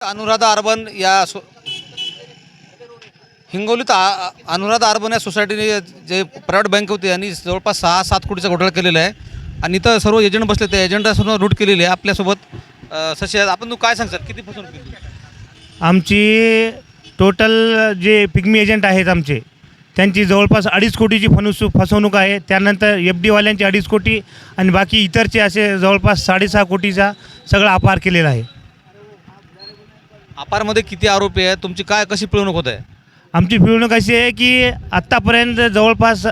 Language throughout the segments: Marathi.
अनुराधा अर्बन या सो हिंगोलीत आ- अनुराधा अर्बन या सोसायटीने जे प्रायव्हेट बँक होते यांनी जवळपास सहा सात कोटीचा घोटाळा केलेला आहे. आणि इथं सर्व एजंट बसले त्या एजंटासमोर रूट केलेली आहे. आपल्यासोबत अ, आपण तू काय सांगतात किती फसवणूक केली? आमची टोटल जे पिग्मी एजंट आहेत आमचे त्यांची जवळपास अडीच कोटीची फनुस फसवणूक आहे. त्यानंतर एफ डीवाल्यांची अडीच कोटी आणि बाकी इतरचे असे जवळपास साडेसहा कोटीचा सगळा अपार केलेला आहे. अपारमध्ये किती आरोपी आहेत? तुमची काय कशी पिळवणूक होत आहे? आमची पिळवणूक अशी आहे की आत्तापर्यंत जवळपास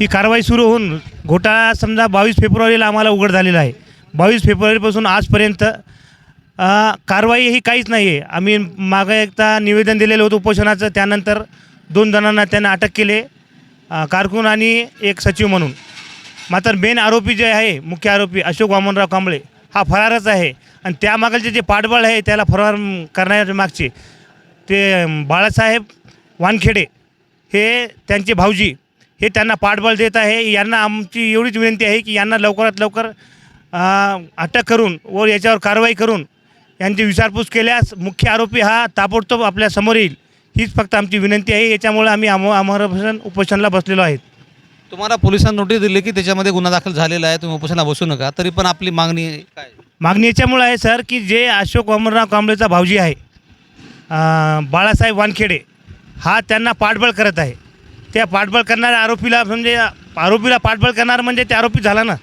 ही कारवाई सुरू होऊन घोटाळा समजा बावीस फेब्रुवारीला आम्हाला उघड झालेला आहे. बावीस फेब्रुवारीपासून आजपर्यंत कारवाई ही काहीच नाही आहे. आम्ही मागं एकदा निवेदन दिलेलं होतं उपोषणाचं त्यानंतर दोन जणांना त्यांना अटक केले. कारकून आणि एक सचिव म्हणून. मात्र मेन आरोपी जे आहे मुख्य आरोपी अशोक वामनराव कांबळे हा फरारच आहे. आणि त्यामागचे जे पाठबळ आहे त्याला फरार करण्याच्या मागचे ते बाळासाहेब वानखेडे हे त्यांचे भाऊजी हे त्यांना पाठबळ देत आहे. यांना आमची एवढीच विनंती आहे की यांना लवकरात लवकर अटक करून व याच्यावर कारवाई करून यांची विचारपूस केल्यास मुख्य आरोपी हा ताबडतोब आपल्यासमोर येईल. हीच फक्त आमची विनंती आहे. याच्यामुळे आम्ही आम आमरण उपोषणाला बसलेलो आहेत तुम्हाला पोलिसांनी नोटीस दिली की त्याच्यामध्ये गुन्हा दाखल झालेला आहे तुम्ही उपोषणाला बसू नका. तरी पण आपली मागणी काय? मागणी याच्यामुळं आहे सर की जे अशोक अमरनाथ कांबळेचा भाऊजी आहे अं, बाळासाहेब वानखेडे हा त्यांना पाठबळ करत आहे. त्या पाठबळ करणाऱ्या आरोपीला म्हणजे आरोपीला पाठबळ करणार म्हणजे ते आरोपी झाला ना.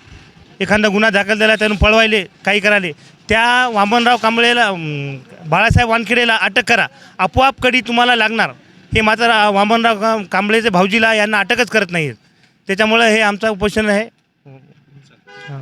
एखादा गुन्हा दाखल झाला त्यानं पळवायले काही करायले. त्या वामनराव कांबळेला अं, बाळासाहेब वानखेडेला अटक करा. आपोआप कडी तुम्हाला लागणार. हे मात्र वामनराव का- कांबळेचे भाऊजीला यांना अटकच करत नाही आहेत त्याच्यामुळं हे आमचं उपोषण आहे. हां.